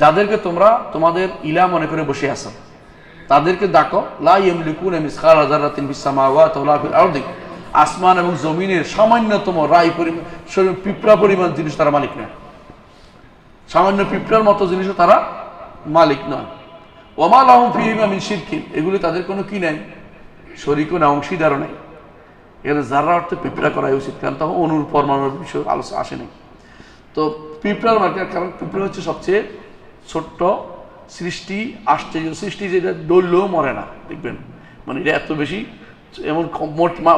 যাদেরকে তোমরা তোমাদের ইলা মনে করে বসে আছো, তাদেরকে ডাকো, লা ইয়ামলিকুন মিসকাল যারাতিন ফিস সামাওয়াতি ওয়া ফিল আরদি, আসমান এবং জমিনের সামান্যতম রায় পরিমাণ পিঁপড়া পরিমাণ জিনিস তারা মালিক নয়। সামান্য পিঁপড়ার মতো জিনিসও তারা মালিক নয়। ওমা লাহুম ফিহিমা মিন শিরকিন, এগুলি তাদের কোনো কি নাই? শরিকও না অংশীদারও নাই। এখানে যারা অর্থে পিঁপড়া করাই উচিত, কারণ তখন অনুর পরমাণুর বিষয় আলোচনা আসে নাই। তো পিঁপড়ার মার্কেট কারণ পিঁপড়া হচ্ছে সবচেয়ে ছোট্ট সৃষ্টি আশ্চর্য সৃষ্টি যেটা ডললেও মরে না, দেখবেন? মানে এটা এত বেশি, এমন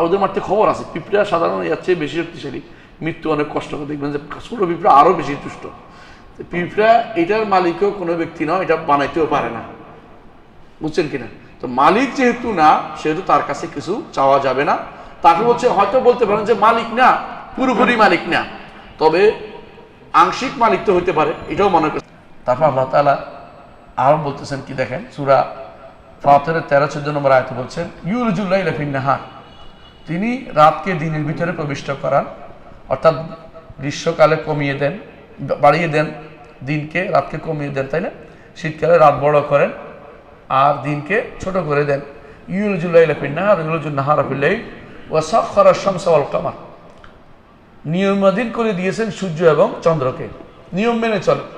ওদের মারতে খবর আছে। পিঁপড়া সাধারণত এর চেয়ে বেশি শক্তিশালী। মৃত্যু অনেক কষ্ট দেখবেন যে ছোট পিঁপড়া আরও বেশি দুষ্ট তো পিঁপড়া এটার মালিকও কোনো ব্যক্তি নয়, এটা বানাইতেও পারে না। বুঝছেন কিনা? তো মালিক যেহেতু না, সেহেতু তার কাছে কিছু চাওয়া যাবে না। তাকে বলছে, হয়তো বলতে পারেন যে মালিক না, পুরোপুরি মালিক না। তবে আংশিক মালিক তো হইতে পারে, এটাও মনে করছে তারপর আল্লাহ তালা আরও বলতেছেন কি দেখেন? সুরা ফাতের তেরো চোদ্দ নম্বর আয়তে বলছেন ইউরজুল্লাহ তিনি রাতকে দিনের ভিতরে প্রবিষ্ট করান, অর্থাৎ গ্রীষ্মকালে কমিয়ে দেন, বাড়িয়ে দেন, দিনকে রাতকে কমিয়ে দেন, তাই না? শীতকালে রাত বড় করেন আর দিনকে ছোট করে দেন। ইউরজুল্লাহ নিয়মাধীন করে দিয়েছেন সূর্য এবং চন্দ্রকে। নিয়ম মেনে চলে।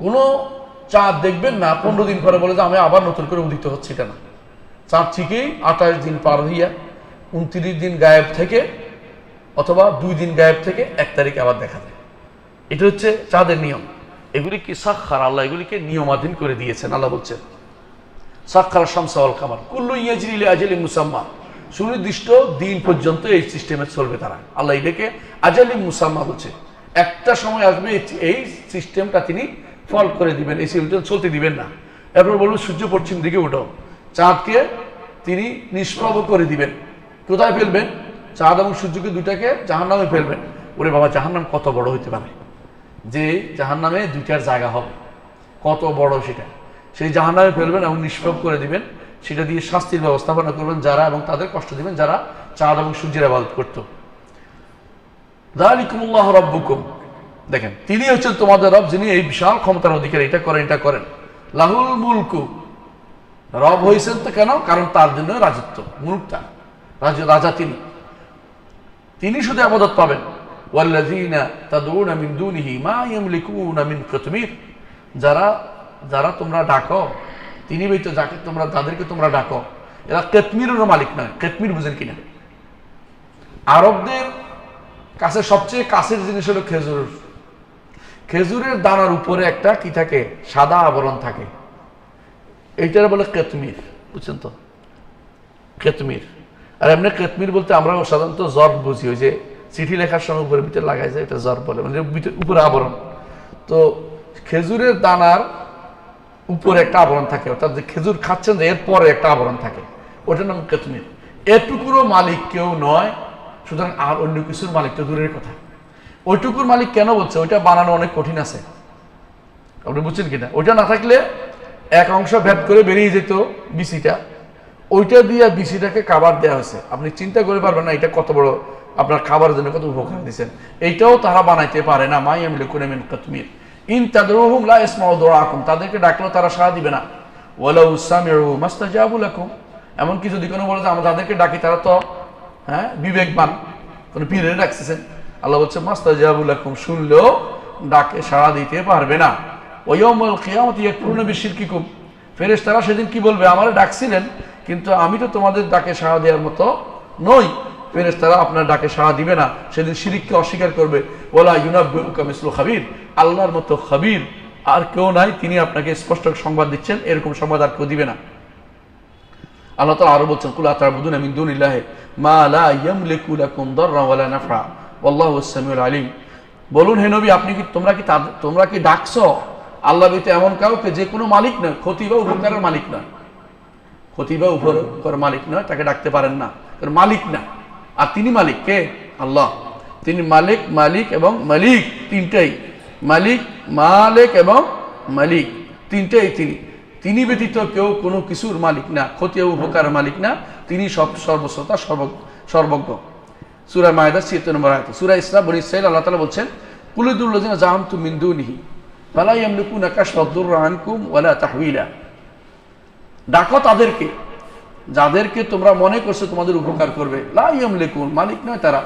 কোনো চাঁদ দেখবেন না, পনেরো দিন পরে বলে যে আমি আবার নতুন করে উদিত হচ্ছে কেন? চাঁদ ঠিকই আঠাশ দিন পার হইয়া উনত্রিশ দিন গায়েব থেকে অথবা দুই দিন গায়েব থেকে এক তারিখ আবার দেখা যায়। এটা হচ্ছে চাঁদের নিয়ম। এগুলি কি সাক্ষার আল্লাহ এগুলিকে নিয়মাধীন করে দিয়েছেন, আল্লাহ বলছেন সাক্ষার শামসাওয়াল কামার, কুল্লু ইয়াজরিলে আজলি মুসাম্মা। সুনির্দিষ্ট দিন পর্যন্ত এই সিস্টেমে চলবে তারা। আল্লাহ এটাকে আজালি মুসাম্মা বলছে। একটা সময় আসবে এই সিস্টেমটা তিনি ফল করে দিবেন এই সিস্টেম চলতে দিবেন না। এরপর বলবেন সূর্য পশ্চিম দিকে উঠো চাঁদকে তিনি নিষ্প্রভ করে দিবেন। কোথায় ফেলবেন? চাঁদ এবং সূর্যকে দুটাকে জাহান্নামে ফেলবেন। ওরে বাবা, জাহান্নাম কত বড় হইতে পারে? যে জাহান্নামে দুইটার জায়গা হবে। কত বড় সেটা। সেই জাহান্নামে ফেলবেন এবং নিষ্প্রভ করে দিবেন। সেটা দিয়ে শাস্তির ব্যবস্থাপনা করবেন যারা এবং তাদের কষ্ট দিবেন যারা চাঁদ এবং সূর্যের আবাদত করত। দালিকুমুল্লাহ রব্বুকুম। দেখেন, তিনি হচ্ছেন তোমাদের রব যিনি এই বিশাল ক্ষমতার অধিকার, এটা করেন এটা করেন। লাহুল মুলকু। রব হয়েছেন তো কেন? কারণ তার জন্য রাজত্ব মুলকটা রাজ তিনি। তিনি শুধু আবাদত পাবেন। যারা তোমরা ডাকো, তিনি যাকে তোমরা যাদেরকে তোমরা ডাকো। এরা মালিক নয়। আরবদের কাছে সবচেয়ে কাছের জিনিস হলো খেজুর। খেজুরের দানার উপরে একটা কি থাকে? সাদা আবরণ থাকে। এইটার বলে কেতমির, বুঝছেন তো? কেতমির। আর এমনি কেতমির বলতে আমরা সাধারণত জব বুঝি, ওই যে চিঠি লেখার সময় উপরে ভিতরে লাগাই যায়, এটা জব বলে মানে উপরে আবরণ। তো খেজুরের দানার উপরে একটা আবরণ থাকে, অর্থাৎ যে খেজুর খাচ্ছেন যে এরপরে একটা আবরণ থাকে, ওটার নাম কেতমির। এটুকুরও মালিক কেউ নয়, সুতরাং আর অন্য কিছুর মালিক তো দূরের কথা। ওইটুকুর মালিক কেন বলছে? ওইটা বানানো অনেক কঠিন আছে। আপনি বুঝছেন কিনা? ওইটা না থাকলে এক অংশ ভেদ করে বেরিয়ে যেত বিসিটা। ওইটা দিয়ে বিসিটাকে খাবার দেওয়া হয়েছে। আপনি চিন্তা করে পারবেন না, এটা কত বড় আপনার খাবারের জন্য কত উপকার দিচ্ছেন এইটাও তারা বানাইতে পারে না। মাই আমি লিখুন কাতমির। ইন তাদরুহুম লা ইসমাউ দুআকুম। তাদেরকে ডাকলেও তারা সাড়া দিবে না। ওয়ালাউ সামিউ মাস্তাজাবু লাকুম। এমনকি যদি কোনো বলে যে, আমরা তাদেরকে ডাকি, তারা তো হ্যাঁ বিবেকবান। কোনো পীরে ডাকতেছেন। আল্লাহ বলছে, মাস্তাজাবু লাকুম শুনলেও ডাকে সাড়া দিতে পারবে না। ওয়াইয়াউমুল কিয়ামতি ইয়াকফুরুনা বিশিরকিকুম ফেরেশতারা সেদিন কি বলবে? আমারে ডাকছিলেন, কিন্তু আমি তো তোমাদের ডাকে সাড়া দেওয়ার মতো নই। ফেরেশতারা আপনার ডাকে সাড়া দিবে না। সেদিন শিরিককে অস্বীকার করবে। ওলা ইউনাব্বিউকা মিসলু খাবির। আল্লাহর মতো খাবির আর কেউ নাই। তিনি আপনাকে স্পষ্ট সংবাদ দিচ্ছেন। এরকম সংবাদ আর কেউ দিবে না। আল্লাহ তাআলা আরও বলছেন, কুল আতাবুদুনা মিন দুনিল্লাহি মা লা ইয়ামলিকু লাকুম দাররা ওয়ালা নাফা ওয়াল্লাহু আস-সামিউল আলিম। বলুন, হে নবী, আপনি কি, তোমরা কি তোমরা কি ডাকছো? আল্লাহ ব্যতীত এমন কাউকে, যে কোনো মালিক নয়, ক্ষতি বা উপকারের মালিক নয়। ক্ষতি বা উপকার মালিক নয়, তাকে ডাকতে পারেন না। মালিক না। আর তিনি মালিক কে? আল্লাহ। তিনি মালিক মালিক এবং মালিক তিনটাই। মালিক মালিক এবং মালিক তিনটাই তিনি। তিনি ব্যতীত কেউ কোনো কিছুর মালিক না, ক্ষতি ও উপকারের মালিক না। তিনি সব সর্বশ্রোতা সর্ব, সর্বজ্ঞ। সুরা মায়দা ছিয়াত্তর নম্বর আয়ত। সুরা ইসলাম বনি ইসরাইল আল্লাহ তালা বলছেন কুলিদুল্লাহ জাহাম তু মিন্দু নিহি ফালা ইয়ামলিকুনা কাশফা দুররা আনকুম ওয়ালা তাহউইলা ডাকো তাদেরকে, যাদেরকে তোমরা মনে করছ তোমাদের উপকার করবে। লা ইয়ামলিকুন, মালিক নয় তারা,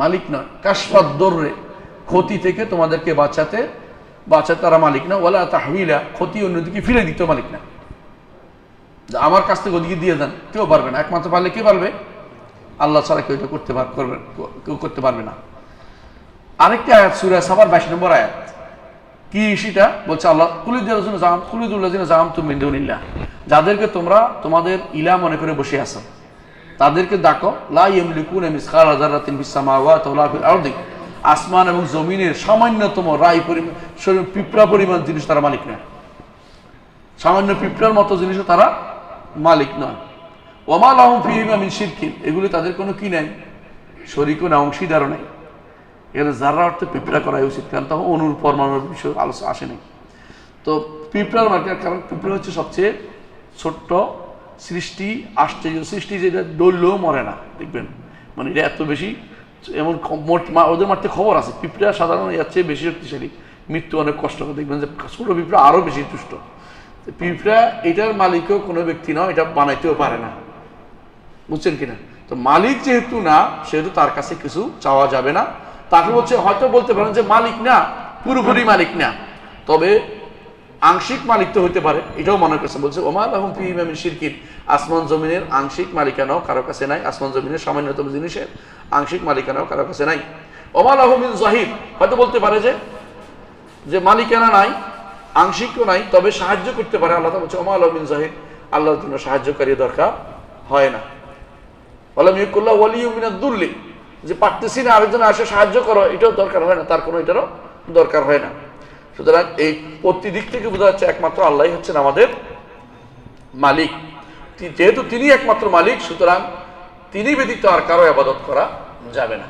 মালিক নয়। কাশফাত দর্রে, ক্ষতি থেকে তোমাদেরকে বাঁচাতে বাঁচাতে তারা মালিক না। ওয়ালা তাহউইলা ক্ষতি অন্যদিকে ফিরে দিত মালিক না। আমার কাছ থেকে ওদিকে দিয়ে দেন, কেউ পারবে না। একমাত্র পারলে কে পারবে? আল্লাহ ছাড়া কেউ এটা করতে পার করবে কেউ করতে পারবে না। আরেকটি আয়াত, সুরা সাবার বাইশ নম্বর আয়াত। কি সেটা? বলছে আল্লাহ কুলিদুল্লাহ কুলিদুল্লাহ জাম তুমি যাদেরকে তোমরা, তোমাদের ইলা মনে করে বসে আছো, তাদেরকে ডাকো, লা ইয়ামলিকুন মিসকাল হাজারাতিন ফিস সামাওয়াতি ওয়া ফিল আরদি। আসমান এবং জমিনের সামান্যতম রায় পরিমাণ পিঁপড়া পরিমাণ জিনিস তারা মালিক নয়। সামান্য পিঁপড়ার মতো জিনিসও তারা মালিক নয়। ওমাল আহম ফিহিমা মিন শিরকিন। এগুলি তাদের কোনো কি নাই? শরিকও না অংশীদারও নাই। এখানে যারা অর্থে পিঁপড়া করাই উচিত, কারণ তখন অনুর পরমাণুর বিষয় আলোচনা আসে নাই। তো পিঁপড়ার মার্কেট, কারণ পিঁপড়া হচ্ছে সবচেয়ে ছোট্ট সৃষ্টি, আশ্চর্য সৃষ্টি, যেটা ডললেও মরে না, দেখবেন। মানে এটা এত বেশি, এমন ওদের মারতে খবর আছে, পিঁপড়া সাধারণত এর চেয়ে বেশি শক্তিশালী। মৃত্যু অনেক কষ্ট করে দেখবেন যে ছোট পিঁপড়া আরও বেশি তুষ্ট পিঁপড়া এটার মালিকও কোনো ব্যক্তি নয়, এটা বানাইতেও পারে না। বুঝছেন কিনা? তো মালিক যেহেতু না, সেহেতু তার কাছে কিছু চাওয়া যাবে না। তাকে বলছে হয়তো বলতে পারেন যে মালিক না, পুরোপুরি মালিক না। তবে আংশিক মালিক তো হতে পারে, এটাও মনে করছে বলছে ওমাল আহম পিমিন শিরকিন। আসমান জমিনের আংশিক মালিকানাও কারও কাছে নাই। আসমান জমিনের সামান্যতম জিনিসের আংশিক মালিকানাও কারও কাছে নাই। ওমাল আহমিন জাহিদ হয়তো বলতে পারে যে যে মালিকানা নাই, আংশিকও নাই, তবে সাহায্য করতে পারে। আল্লাহ বলছে ওমাল আহমিন জাহিদ আল্লাহর জন্য সাহায্যকারী দরকার হয় না। বললাম ইকুল্লাহ ওয়ালিউমিনা দুল্লি। যে পারতেছি না, আরেকজন আসে, সাহায্য করো, এটাও দরকার হয় না, তার কোনো এটারও দরকার হয় না। সুতরাং এই প্রতি দিক থেকে বোঝা যাচ্ছে একমাত্র আল্লাহ হচ্ছেন আমাদের মালিক। যেহেতু তিনি একমাত্র মালিক, সুতরাং তিনি ব্যতীত আর কারও আবাদত করা যাবে না।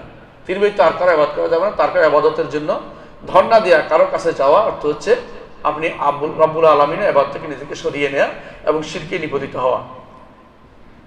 তিনি ব্যতীত আর কারও আবাদ করা যাবে না, তার কারও আবাদতের জন্য ধর্ণা দেওয়া কারও কাছে যাওয়া, অর্থ হচ্ছে আপনি আব্বুল রব্বুল আলমিনের আবাদ থেকে নিজেকে সরিয়ে নেওয়া এবং শিরকে নিপতিত হওয়া।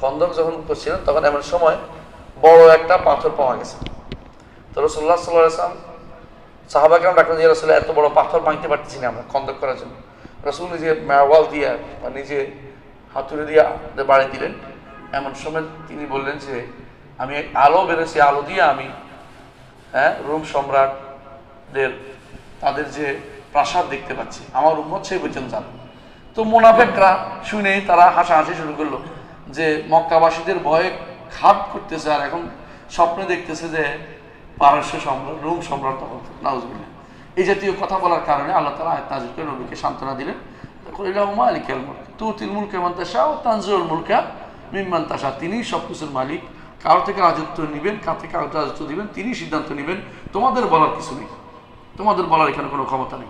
খন্দক যখন করছিলেন, তখন এমন সময় বড় একটা পাথর পাওয়া গেছে। তো রসুল্লাহ সাল্লাম সাহাবা কেমন ডাকলেন যে রসুল্লাহ এত বড় পাথর ভাঙতে পারতেছি না আমরা খন্দক করার জন্য। রসুল নিজে ম্যাওয়াল দিয়ে বা নিজে হাতুড়ি দিয়ে বাড়ি দিলেন। এমন সময় তিনি বললেন যে, আমি আলো বেরোছি, আলো দিয়ে আমি হ্যাঁ রোম সম্রাটদের, তাদের যে প্রাসাদ দেখতে পাচ্ছি, আমার উম্মত সেই পর্যন্ত যাবে। তো মোনাফেকরা শুনে তারা হাসাহাসি শুরু করল। যে মক্কাবাসীদের ভয়ে খাত করতেছে আর এখন স্বপ্নে দেখতেছে যে পারস্য সম্রাট, রোম সম্রাট তখন এই জাতীয় কথা বলার কারণে আল্লাহ তালা আয়াত নাজিল করে নবীকে সান্ত্বনা দিলেন। মালিকের মুলক তু তিল মুলকে মান্তাসা ও তানজুল মুলকা মিম্মান তাসা তিনি সব কিছুর মালিক। কারও থেকে রাজত্ব নেবেন, কার থেকে কারও রাজত্ব দিবেন তিনি সিদ্ধান্ত নেবেন। তোমাদের বলার কিছু নেই। তোমাদের বলার এখানে কোনো ক্ষমতা নেই।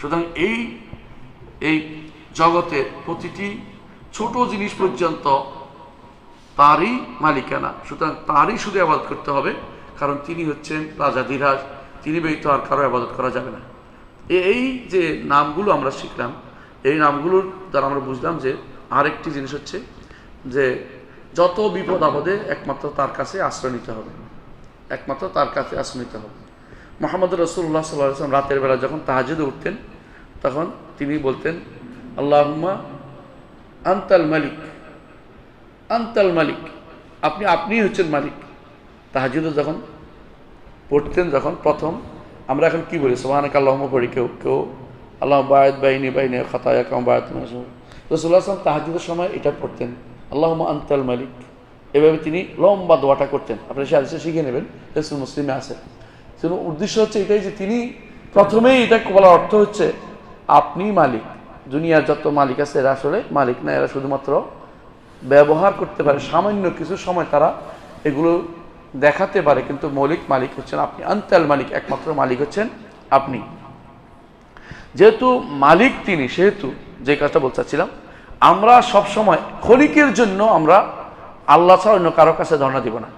সুতরাং এই এই জগতে প্রতিটি ছোট জিনিস পর্যন্ত তারই মালিকানা। সুতরাং তারই শুধু আবাদ করতে হবে, কারণ তিনি হচ্ছেন রাজা ধীরাজ। তিনি ব্যতীত আর কারও আবাদত করা যাবে না। এই যে নামগুলো আমরা শিখলাম, এই নামগুলোর দ্বারা আমরা বুঝলাম যে আরেকটি জিনিস হচ্ছে যে যত বিপদ আপদে একমাত্র তার কাছে আশ্রয় নিতে হবে। একমাত্র তার কাছে আশ্রয় নিতে হবে। মোহাম্মদ রসুল্লাহ সাল্লাহ আসলাম রাতের বেলা যখন তাহাজুদে উঠতেন, তখন তিনি বলতেন, আল্লাহুম্মা আন্তাল মালিক। আন্তাল মালিক। আপনি, আপনিই হচ্ছেন মালিক। তাহাজুদে যখন পড়তেন, যখন প্রথম, আমরা এখন কি বলি? সোহানাক আল্লাহম পড়ি কেউ কেউ আল্লাহ বায়ত বাইনি বাইনি খাতায় বায়াত রসুল্লাহ আসলাম তাহাজুদের সময় এটা পড়তেন। আল্লাহম আন্তাল মালিক। এভাবে তিনি লম্বা দোয়াটা করতেন। আপনারা সে আদেশে শিখে নেবেন রসুল মুসলিমে আছে। উদ্দেশ্য হচ্ছে এটাই যে তিনি প্রথমেই এটা বলার অর্থ হচ্ছে, আপনি মালিক। দুনিয়ার যত মালিক আছে, এরা আসলে মালিক না, এরা শুধুমাত্র ব্যবহার করতে পারে, সামান্য কিছু সময় তারা এগুলো দেখাতে পারে, কিন্তু মৌলিক মালিক হচ্ছেন আপনি, আন্তাল মালিক, একমাত্র মালিক হচ্ছেন আপনি। যেহেতু মালিক তিনি, সেহেতু যে কাজটা বলতে চাচ্ছিলাম, আমরা সব সময় ক্ষণিকের জন্য আমরা আল্লাহ ছাড়া অন্য কারও কাছে ধর্ণা দিব না।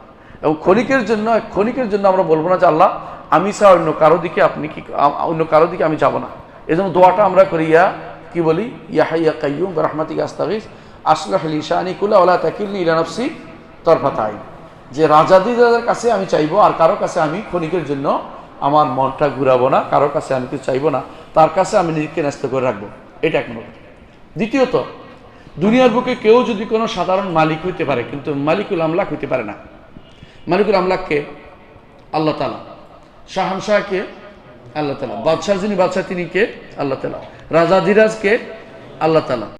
এবং ক্ষণিকের জন্য ক্ষণিকের জন্য আমরা বলব না যে আল্লাহ, আমি ছাড়া অন্য কারও দিকে আপনি কি, অন্য কারও দিকে আমি যাব না। এই জন্য দোয়াটা আমরা করি, ইয়া কি বলি? ইয়াহাইয়া কাইয়ুম রহমাতিক আস্তাগিস। আসলাহ লিশানি কুলা ওলা তাকিলনি ইলা নফসি তরফাতাই যে কাছে আমি চাইব আর কারও কাছে আমি ক্ষণিকের জন্য আমার মনটা ঘুরাবো না, কারও কাছে আমি কিছু চাইব না, তার কাছে আমি নিজেকে ন্যস্ত করে রাখব। এটা এক নম্বর দ্বিতীয়ত, দুনিয়ার বুকে কেউ যদি কোনো সাধারণ মালিক হইতে পারে, কিন্তু মালিকুল আমলাক হইতে পারে না। মালিকুল আমলাককে আল্লাহ তালা শাহানশাহকে আল্লাহ তালা বাদশাহ যিনি, বাদশাহ তিনি কে? আল্লাহ তালা রাজা ধীরাজকে আল্লাহ তালা